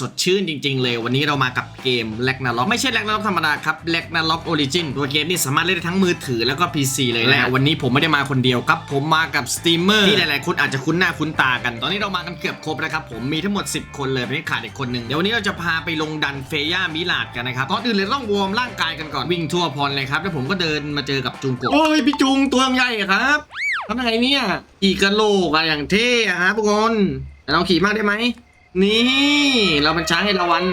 สดชื่นจริง ๆ เลยวันนี้เรามากับเกมแลกนาล็อกไม่ใช่แลกนาล็อกธรรมดาครับแลกนาล็อกออริจินตัวเกมนี่สามารถเล่นได้ทั้งมือถือแล้วก็ PC เลยและวันนี้ผมไม่ได้มาคนเดียวครับ ผมมากับสตรีมเมอร์ที่หลายๆคนอาจจะคุ้นหน้าคุ้นตากัน ตอนนี้เรามากันเกือบครบแล้วครับผมมีทั้งหมด 10 คนเลยไม่ได้ขาดอีกคนหนึ่งเดี๋ยววันนี้เราจะพาไปลงดันเฟย่ามิลาดกันนะครับก่อนอื่นเลยต้องวอร์มร่างกายกันก่อนวิ่งทั่วพรเลยครับแล้วผมก็เดินมาเจอกับจุงโกะโอ้ยพี่จุงตัวใหญ่ครับทำยังไงเนี่ยอีกกะโหลกอะอย่างเท่อะครับทุกคนเราขี่มากได้ไหม นี่ เราเป็นช้างให้ระวัน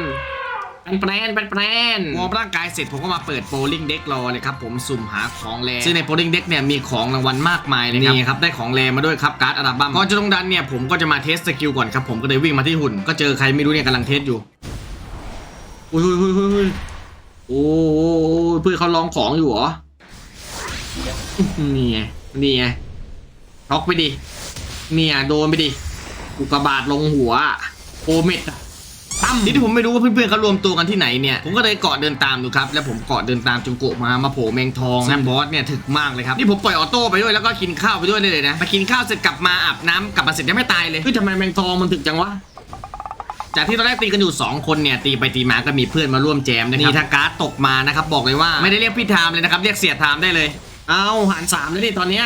เป็นแปรนเป็นแปรนวอร์มร่างกายเสร็จผมก็มาเปิดโปลิงเด็กรอเลยครับผมสุ่มหาของแรซึ่งในโปลิงเด็กเนี่ยมีของรางวัลมากมายเลยครับนี่ครับได้ของแรมาด้วยครับการ์ดอัลบั้มก่อนจะลงดันเนี่ยผมก็จะมาเทสสกิลก่อนครับผมก็เลยวิ่งมาที่หุ่น ก็เจอใครไม่รู้เนี่ยกำลังเทสอยู่อุ้ยอุ้ยอุ้ยอุ้ยโอ้โหเพื่อนเขาลองของอยู่เหรอนี่ไงนี่ไงช็อกไปดิเนี่ยโดนไปดิอุกกาบาตลงหัว โอเมดอะตั้มนี่ที่ผมไม่รู้ว่าเพื่อนๆเขารวมตัวกันที่ไหนเนี่ย ผมก็เลยเกาะเดินตามดูครับ แล้วผมเกาะเดินตามจงโกะมา มาโผล่แมงทองนะบอสเนี่ยถึกมากเลยครับ นี่ผมปล่อยออโต้ไปด้วยแล้วก็กินข้าวไปด้วยเลยนะ มากินข้าวเสร็จกลับมาอาบน้ำกลับมาเสร็จยังไม่ตายเลยเฮ้ยทำไมแมงทองมันถึกจังวะจากที่ตอนแรกตีกันอยู่ 2 คนเนี่ยตีไปตีมาก็มีเพื่อนมาร่วมแจมนะครับนี่ถ้าการ์ดตกมานะครับบอกเลยว่าไม่ได้เรียกพี่ไทม์เลยนะครับเรียกเสียไทม์ได้เลย เอาหารสามแล้วนี่ตอนเนี้ย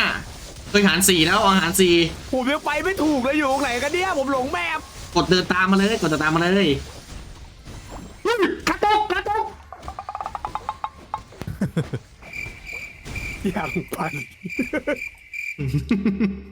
เคยหารสี่แล้วเอาหารสี่ผมยังไปไม่ถูกเลยอยู่ตรงไหนกันเนี่ยผมหลงแมพ กดเดินตามมาเลย กดเดินตามมาเลยกระตุกกระตุกอย่างปัน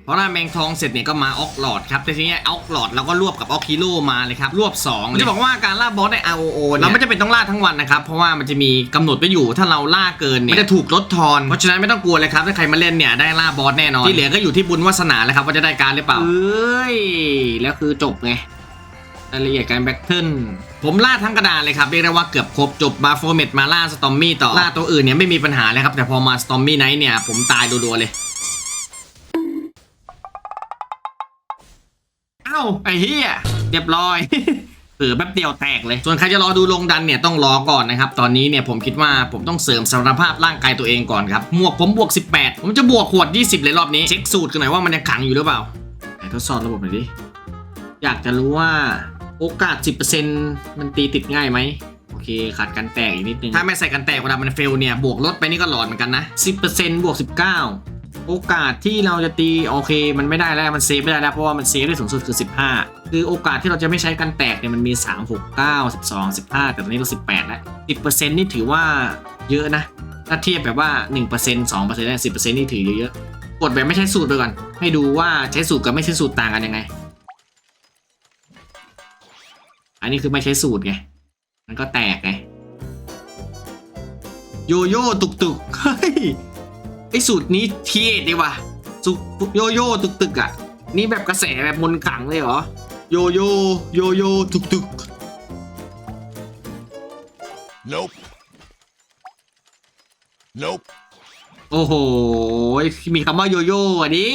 เพราะว่าแมงทองเสร็จเนี่ยก็มาออกหลอดครับแต่ทีเนี้ยออกหลอดเราก็รวบกับออกคิโลมาเลยครับรวบ2ผมจะบอกว่าการล่าบอสใน ROO เนี่ยเราไม่จำเป็นต้องล่าทั้งวันนะครับเพราะว่ามันจะมีกำหนดไว้อยู่ถ้าเราล่าเกินเนี่ยมันจะถูกลดทอนเพราะฉะนั้นไม่ต้องกลัวเลยครับถ้าใครมาเล่นเนี่ยได้ล่าบอสแน่นอนที่เหลือก็อยู่ที่บุญวาสนาเลยครับว่าจะได้การหรือเปล่าเอ้ยแล้วคือจบไงรายละเอียดการแบทเทิลผมล่าทั้งกระดานเลยครับ เรียกได้ว่าเกือบครบจบบาโฟเมตมาล่าสตอมมี่ต่อล่าตัวอื่นเนี่ยไม่มีปัญหาเลยครับแต่พอมาสตอมมี่ไนท์เนี่ยผมตายดัวๆเลย อ้าไอ้เหี้ยเรียบร้อย เผือแป๊บเดียวแตกเลย ส่วนใครจะรอดูลงดันเนี่ยต้องรอก่อนนะครับ ตอนนี้เนี่ยผมคิดว่าผมต้องเสริมสมรรถภาพร่างกายตัวเองก่อนครับหมวกผมบวก 18 ผมจะบวกขวด 20 เลยรอบนี้ เช็คสูตรกันหน่อยว่ามันยังขังอยู่หรือเปล่าไหนทดสอบระบบหน่อยดิ อยากจะรู้ว่าโอกาส 10%มันตีติดง่ายไหมโอเคขาดกันแตกอีกนิดนึง ถ้าไม่ใส่กันแตกเวลามันเฟลเนี่ยบวกลดไปนี่ก็หลอนเหมือนกันนะ 10%บวก 19 โอกาสที่เราจะตีโอเค มันไม่ได้แล้วมันเซฟไม่ได้แล้วเพราะว่ามันเซฟได้สูงสุดคือ 15 คือโอกาสที่เราจะไม่ใช้กันแตกเนี่ยมันมี 3 6 9 12 15 แต่ตอนนี้เรา 18 แล้ว 10%นี่ถือว่าเยอะนะ ถ้าเทียบแบบว่า 1% 2%ได้10%นี่ถือเยอะๆกดแบบไม่ใช้สูตรไปก่อน ให้ดูว่าใช้สูตรกับไม่ใช้สูตรต่างกันยังไง อันนี้คือไม่ใช้สูตรไงมันก็แตกไงโยโย่ตุกตุกเฮ้ย ไอสูตรนี้เทียดดีว่ะสูตรโยโย่ตุกตุกอะ นี่แบบกระแสแบบมนต์ขลังเลยเหรอ โยโย่โยโย่ตุกตุก Nope. Nope. โอ้โห มีคำว่าโยโย่อะดิ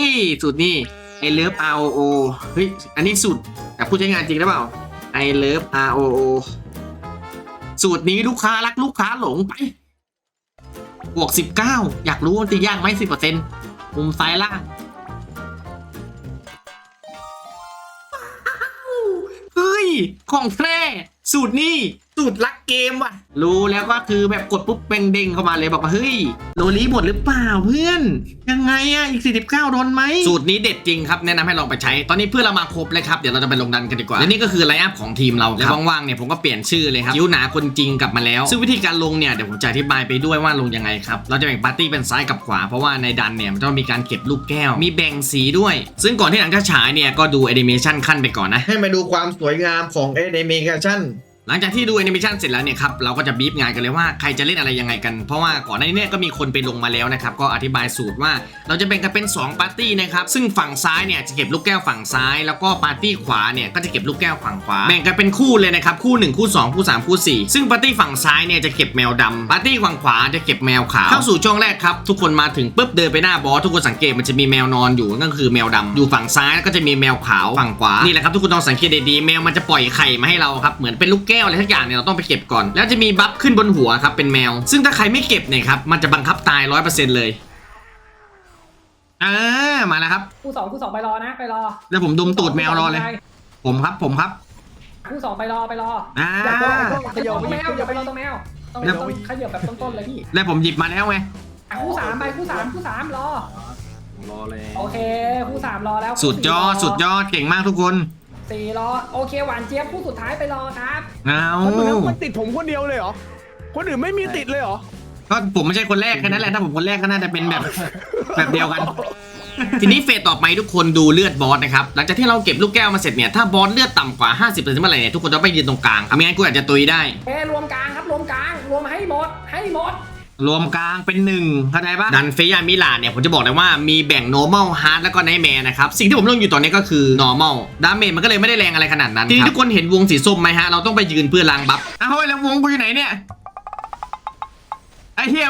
สูตรนี้ไอเลิฟ R O O เฮ้ย อันนี้สูตรแต่ผู้ใช้งานจริงหรือเปล่าไอเลิฟ R O O สูตรนี้ลูกค้ารักลูกค้าหลงไป บวก 19 อยากรู้ว่าตียากไหม10%มุมซ้ายล่างเฮ้ย ของแท้สูตรนี่ สูตรลักเกมว่ะ รู้แล้วก็คือแบบกดปุ๊บเป็นเด้งเข้ามาเลยบอกว่าเฮ้ยโลลีหมดหรือเปล่าเพื่อน ยังไงอะอีก 49โดนไหมสูตรนี้เด็ดจริงครับแนะนำให้ลองไปใช้ ตอนนี้เพื่อนเรามาครบเลยครับเดี๋ยวเราจะไปลงดันกันดีกว่าและนี่ก็คือไลน์อัพของทีมเราแล้วว่างๆเนี่ยผมก็เปลี่ยนชื่อเลยครับคิ้วหนาคนจริงกลับมาแล้ว ซึ่งวิธีการลงเนี่ยเดี๋ยวผมจะอธิบายไปด้วยว่าลงยังไงครับเราจะแบ่งปาร์ตี้เป็นซ้ายกับขวาเพราะว่าในดันเนี่ยมันต้องมีการเก็บลูกแก้ว มีแบ่งสีด้วย ซึ่งก่อนที่หนังจะฉายเนี่ยก็ดูแอนิเมชันขั้นไปก่อนนะให้มาดูความสวยงามของแอนิเมชัน หลังจากที่ดูแอนิเมชันเสร็จแล้วเนี่ยครับเราก็จะบีบงานกันเลยว่าใครจะเล่นอะไรยังไงกัน เพราะว่าก่อนหน้านี้ยก็มีคนไปลงมาแล้วนะครับก็อธิบายสูตรว่าเราจะแบ่งกันเป็น 2 ปาร์ตี้นะครับซึ่งฝั่งซ้ายเนี่ยจะเก็บลูกแก้วฝั่งซ้าย แล้วก็ปาร์ตี้ขวาเนี่ยก็จะเก็บลูกแก้วฝั่งขวาแบ่งกันเป็นคู่เลยนะครับคู่ 1 คู่ 2 คู่ 3 คู่ 4 ซึ่งปาร์ตี้ฝั่งซ้ายเนี่ยจะเก็บแมวดำปาร์ตี้ฝั่งขวาจะเก็บแมวขาวเข้าสู่ช่วงแรกครับทุกคนมาถึงปุ๊บเดินไปหน้าบอสทุกคนสังเกตมันจะมีแมวนอนอยู่นั่นคือแมวดำอยู่ฝั่งซ้ายแล้วก็จะมีแมวขาวฝั่งขวานี่แหละครับทุกคนต้องสังเกตดีๆแมวมันจะปล่อยไข่มาให้เราครับเหมือนเป็นลูกแกวอะไรทักอย่างเนี่ยเราต้องไปเก็บก่อน แล้วจะมีบัฟขึ้นบนหัวครับเป็นแมว ซึ่งถ้าใครไม่เก็บเนี่ยครับมันจะบังคับตายร้อยเปอร์เซ็นต์เลยอ่ามาแล้วครับคู่สองคู่สองไปรอนะไปรอแล้วผมดมตูดแมวรอเลย ผมครับผมครับคู่สองไปรอไปรออ่าอย่าไปรอขยับตรงแมวขยับอย่าไปรอตรงแมวต้องแล้วต้องขยับแบบต้นๆเลยพี่แล้วผมหยิบมาแล้วไงอะคู่สามไปคู่สามคู่สามรอรอเลยโอเคคู่สามรอแล้วสุดยอดสุดยอดเก่งมากทุกคน สี่รอโอเคหวานเจี๊ยบคู่สุดท้ายไปรอครับเอาคนอื่นมันติดผมคนเดียวเลยเหรอ คนอื่นไม่มีติดเลยเหรอ ก็ผมไม่ใช่คนแรกแค่นั้นแหละถ้าผมคนแรกก็น่าจะเป็นแบบ แบบเดียวกัน ทีนี้เฟสต่อไปทุกคนดูเลือดบอสนะครับ หลังจากที่เราเก็บลูกแก้วมาเสร็จเนี่ยถ้าบอสเลือดต่ำกว่า 50%เมื่อไหร่เนี่ยทุกคนจะไปยืนตรงกลางไม่งั้นกูอาจจะตุยได้ เอ้รวมกลางครับรวมกลางรวมให้หมดให้หมด รวมกลางเป็นหนึ่งเข้าใจปะดันเฟยามิลานเนี่ยผมจะบอกเลยว่ามีแบ่ง normal hard แล้วก็ nightmare นะครับ สิ่งที่ผมลงอยู่ตอนนี้ก็คือ normal ดาเมจมันก็เลยไม่ได้แรงอะไรขนาดนั้น ทีนี้ทุกคนเห็นวงสีส้มไหมฮะ เราต้องไปยืนเพื่อล้างบัฟอ้าวเฮ้ยแล้ววงกูอยู่ไหนเนี่ยไอ้ เหี้ย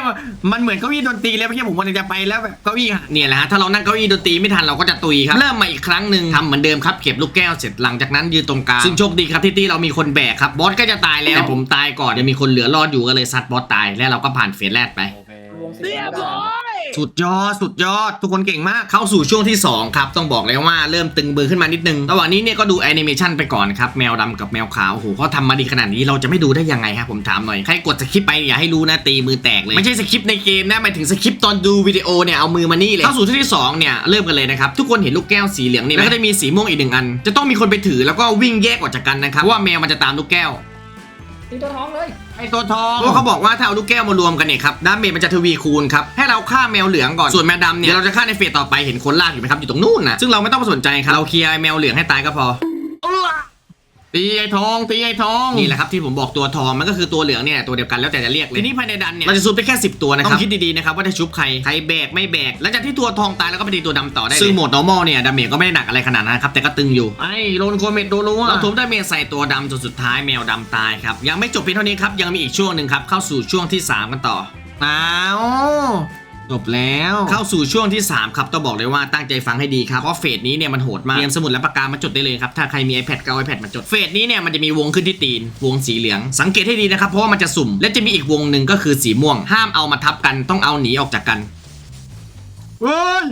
มันเหมือนเก้าอี้ดนตรีแล้วเพี่ผมวันจะไปแล้วแบบเก้าอี้หักเนี่ยแหละฮะถ้าเรานั่งเก้าอี้ดนตรีไม่ทันเราก็จะตุยครับเริ่มมาอีกครั้งหนึ่งทำเหมือนเดิมครับเก็บลูกแก้วเสร็จหลังจากนั้นยืนตรงกลางซึ่งโชคดีครับที่ที่เรามีคนแบกครับบอสก็จะตายแล้วแต่ผมตายก่อนยังมีคนเหลือรอดอยู่ก็เลยซัดบอสตายแล้วเราก็ผ่านเฟสแรกไปรวมสีเรียบร้อย สุดยอด สุดยอด ทุกคนเก่งมากเข้าสู่ช่วงที่ 2 ครับ ต้องบอกเลยว่าเริ่มตึงมือขึ้นมานิดนึง ระหว่างนี้เนี่ยก็ดูแอนิเมชันไปก่อนครับ แมวดำกับแมวขาวโอ้โหเขาทำมาดีขนาดนี้เราจะไม่ดูได้ยังไงครับผมถามหน่อย ใครกดสคริปต์ไปอย่าให้รู้นะตีมือแตกเลย ไม่ใช่สคริปต์ในเกมนะหมายถึงสคริปต์ตอนดูวิดีโอเนี่ยเอามือมานี่เลยเข้าสู่ช่วงที่2เนี่ยเริ่มกันเลยนะครับทุกคนเห็นลูกแก้วสีเหลืองนี่ไหมแล้วก็จะมีสีม่วงอีกหนึ่งอัน จะต้องมีคนไปถือแล้วก็วิ่งแยกออกจากกันนะครับเพราะว่าแมวมันจะตามลูกแก้วตีตัวท้องเลย ไอตัวทองเพราะเขาบอกว่าถ้าเอาลูกแก้วมารวมกันเนี่ยครับดาเมจมันจะทวีคูณครับให้เราฆ่าแมวเหลืองก่อนส่วนแมวดำเนี่ยเราจะฆ่าในเฟสต่อไปเห็นคนลากอยู่ไหมครับอยู่ตรงนู้นนะซึ่งเราไม่ต้องสนใจครับเราเคลียร์แมวเหลืองให้ตายก็พอ ตีไอ้ทองตีไอ้ทองนี่แหละครับที่ผมบอกตัวทองมันก็คือตัวเหลืองเนี่ยตัวเดียวกันแล้วแต่จะเรียกเลยทีนี้ภายในดันเนี่ยเราจะซูมไปแค่ 10 ตัวนะครับต้องคิดดีๆนะครับว่าจะชุบใครใครแบกไม่แบกหลังจากที่ตัวทองตายแล้วก็ไปตีตัวดำต่อได้เลยซึ่งโหมด normal เนี่ยดาเมจก็ไม่ได้หนักอะไรขนาดนั้นครับแต่ก็ตึงอยู่ไอ้โรนโคเมตโดรัวเราทุบดาเมจใส่ตัวดำจนสุดท้ายแมวดำตายครับยังไม่จบเพียงเท่านี้ครับยังมีอีกช่วงหนึ่งครับเข้าสู่ช่วงที่สามกันต่ออ้าว จบแล้วเข้าสู่ช่วงที่ 3 ครับต้องบอกเลยว่าตั้งใจฟังให้ดีครับ เพราะเฟสนี้เนี่ยมันโหดมากเตรียมสมุดและปากกามาจดได้เลยครับ ถ้าใครมี iPad ก็เอา iPad มาจดเฟสนี้เนี่ยมันจะมีวงขึ้นที่ตีน วงสีเหลือง สังเกตให้ดีนะครับเพราะว่ามันจะสุ่ม และจะมีอีกวงหนึ่งก็คือสีม่วง ห้ามเอามาทับกันต้องเอาหนีออกจากกันเฮ้ย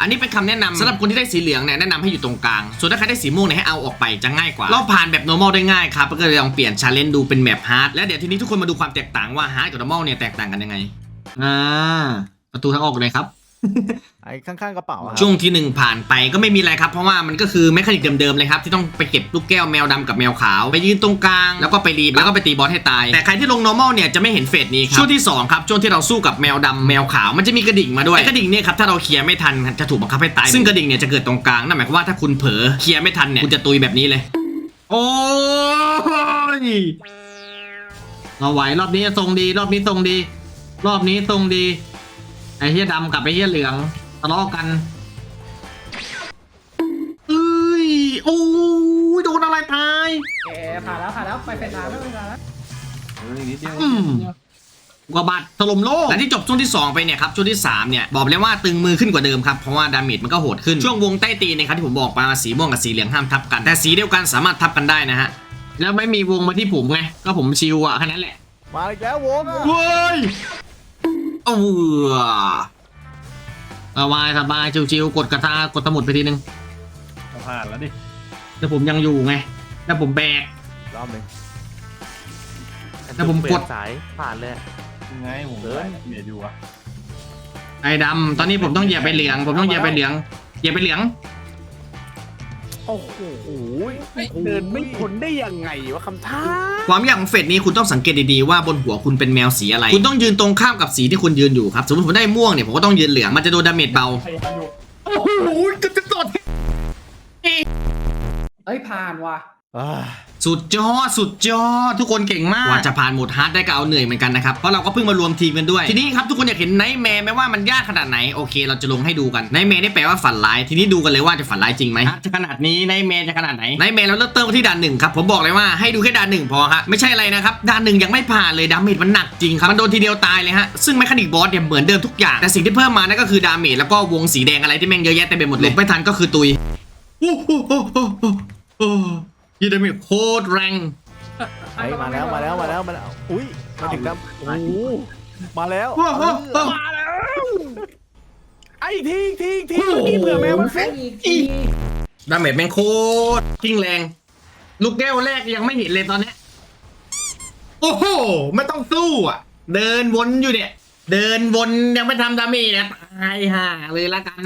อันนี้เป็นคำแนะนำสำหรับคนที่ได้สีเหลืองเนี่ยแนะนำให้อยู่ตรงกลาง ส่วนถ้าใครได้สีม่วงเนี่ยให้เอาออกไปจะง่ายกว่า เราผ่านแบบ normal ได้ง่ายครับก็เลยลองเปลี่ยน challenge ดูเป็นแบบ hard แล้วเดี๋ยวทีนี้ทุกคนมาดูความแตกต่างว่า hard กับ normal เนี่ยแตกต่างกันยังไง อ่า ประตูทางออกเลยครับ ไอ้ข้างๆกระเป๋าอะครับช่วงที่หนึ่งผ่านไปก็ไม่มีอะไรครับ เพราะว่ามันก็คือแมคานิกเดิมๆเลยครับ ที่ต้องไปเก็บลูกแก้วแมวดำกับแมวขาว ไปยืนตรงกลาง แล้วก็ไปรีบแล้วก็ไปตีบอสให้ตาย แต่ใครที่ลง normal เนี่ยจะไม่เห็นเฟสนี้ครับ ช่วงที่2ครับ ช่วงที่เราสู้กับแมวดำแมวขาวมันจะมีกระดิ่งมาด้วยไอ้กระดิ่งเนี่ยครับถ้าเราเคลียร์ไม่ทันจะถูกบังคับให้ตายซึ่งกระดิ่งเนี่ยจะเกิดตรงกลางนั่นหมายความว่าถ้าคุณเผลอเคลียร์ไม่ทันเนี่ยคุณจะตุยแบบนี้เลย โอ้ยเราไหวรอบนี้ทรงดี รอบนี้ทรงดี รอบนี้ทรงดี ไอ้เฮียดำกับไอ้เฮียเหลืองทะเลาะกันเอ้ยโอ้ยโดนอะไรตายเอ๊ะผ่านแล้วผ่านแล้วไปเป็นทางแล้วไปเป็นทางแล้วอืมกว่าบาดถล่มโลกและที่จบช่วงที่ 2 ไปเนี่ยครับช่วงที่ 3 เนี่ย บอกเลยว่าตึงมือขึ้นกว่าเดิมครับ เพราะว่าดาเมจมันก็โหดขึ้น ช่วงวงใต้ตีนเนยครับที่ผมบอกไปว่าสีม่วงกับสีเหลืองห้ามทับกัน แต่สีเดียวกันสามารถทับกันได้นะฮะ แล้วไม่มีวงมาที่ผมไง ก็ผมชิวอะแค่นั้นแหละ มาอีกแล้ววงอะ เว้ย เออสบายสบายชิวๆกดกระทากดสมุดไปทีนึงผ่านแล้วดิแต่ผมยังอยู่ไงแล้วผมแบก รอบหนึ่งแต่ผมกดสายผ่านเลยยังไงผมเออเบียดอยู่อะไอ้ดำตอนนี้ผมต้องเหยียบไปเหลือง ผมต้องเหยียบไปเหลืองเหยียบไปเหลือง โอ้โหเดินไม่พ้นได้ยังไงวะคำท้าความยากของเฟสนี้คุณต้องสังเกตดีๆว่าบนหัวคุณเป็นแมวสีอะไร คุณต้องยืนตรงข้ามกับสีที่คุณยืนอยู่ครับ สมมติผมได้ม่วงเนี่ยผมก็ต้องยืนเหลืองมันจะโดนดาเมจเบา โอ้โหกระจะตดเอ้ยผ่านว่ะอ่า สุดยอดสุดยอดทุกคนเก่งมากว่าจะผ่านโหมดฮาร์ดได้ก็เอาเหนื่อยเหมือนกันนะครับ เพราะเราก็เพิ่งมารวมทีมกันด้วย ทีนี้ครับทุกคนอยากเห็นไนท์แมร์ไหมว่ามันยากขนาดไหน โอเค เราจะลงให้ดูกันไนท์แมร์นี่แปลว่าฝันร้าย ทีนี้ดูกันเลยว่าจะฝันร้ายจริงไหมจะขนาดนี้ไนท์แมร์จะขนาดไหนไนท์แมร์เราเริ่มต้นกันที่ด่านหนึ่งครับผมบอกเลยว่าให้ดูแค่ด่านหนึ่งพอฮะไม่ใช่อะไรนะครับด่านหนึ่งยังไม่ผ่านเลยดาเมจมันหนักจริงครับมันโดนทีเดียวตายเลยฮะซึ่งแมคานิกบอสเนี่ยเหมือนเดิมทุกอย่างแต่สิ่งที่เพิ่มมานั่นก็คือดาเมจแล้วก็วงสีแดงอะไรที่แม่งเยอะแยะเต็มไปหมดเลยหลบไม่ทันก็คือตุย โอ้โหโอ้โหโอ้โหโอ้โหยีดาเมจโคตรแรงไอ้มาแล้วมาแล้วมาแล้วมาแล้วอุ้ยมาถึงแล้วโอ้โหมาแล้วว้าวว้าวว้าวมาแล้วไอ้ทีทีทีทีเผื่อแมวมันให้เฟ้นอีกทีดาเมจแม่งโคตรกิ้งแรง ลูกแก้วแรกยังไม่เห็นเลยตอนเนี้ยโอ้โห ไม่ต้องสู้อะ เดินวนอยู่เนี่ย เดินวนยังไม่ทำดาเมจอะตายห่าเลยละกัน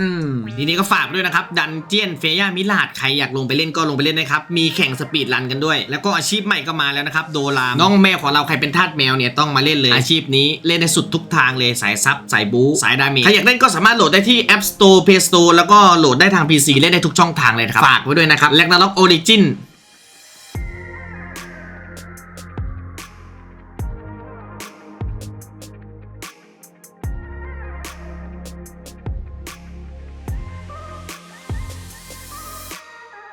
ทีนี้ก็ฝากด้วยนะครับ ดันเจียนเฟียมิลาดใครอยากลงไปเล่นก็ลงไปเล่นนะครับ มีแข่งสปีดรันกันด้วย แล้วก็อาชีพใหม่ก็มาแล้วนะครับ โดราม น้องแมวของเราใครเป็นทาสแมวเนี่ยต้องมาเล่นเลย อาชีพนี้เล่นได้สุดทุกทางเลยสายซับสายบูสายดาเมจ ใครอยากเล่นก็สามารถโหลดได้ที่ App Store Play Store แล้วก็โหลดได้ทาง PC เล่นได้ทุกช่องทางเลยนะครับ ฝากไว้ด้วยนะครับแลกนาล็อกโอริจิน